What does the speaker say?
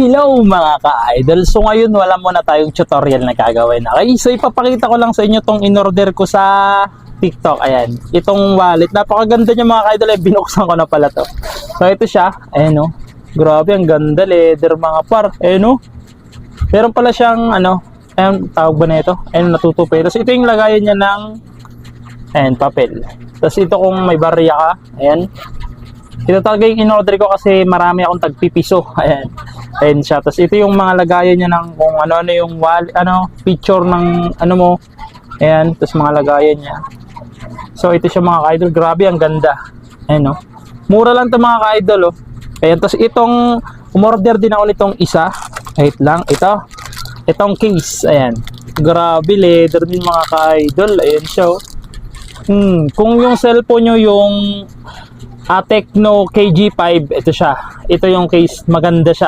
Hello mga ka-idol! So ngayon wala muna tayong tutorial na gagawin. Okay, so ipapakita ko lang sa inyo tong in-order ko sa TikTok. Ayan, itong wallet. Napakaganda niya mga ka-idol. Eh, binuksan ko na pala to. So ito siya. Ayan o. Grabe, ang ganda. Leather mga par. Ayan o. Meron pala siyang ano, ayan, tawag ba na ito? Ayan, natutupay. Tapos ito yung lagayan niya ng ayan, papel. Tapos ito kung may barya ka, ayan, ito talaga yung in-order ko kasi marami akong tagpipiso. Ayan. Ayan siya. Tapos ito yung mga lagayan niya ng kung ano-ano yung wall, ano, picture ng ano mo. Ayan. Tapos mga lagayan niya. So ito siya mga ka-idol. Grabe, ang ganda. Ayan no. Mura lang to mga ka-idol oh. Ayan. Tapos itong umorder din ako nitong isa. Wait lang. Ito. Itong case. Ayan. Grabe, leather din mga ka-idol. Ayan siya oh. Hmm, kung yung cellphone nyo yung ah, Tecno KG5, ito siya. Ito yung case, maganda siya.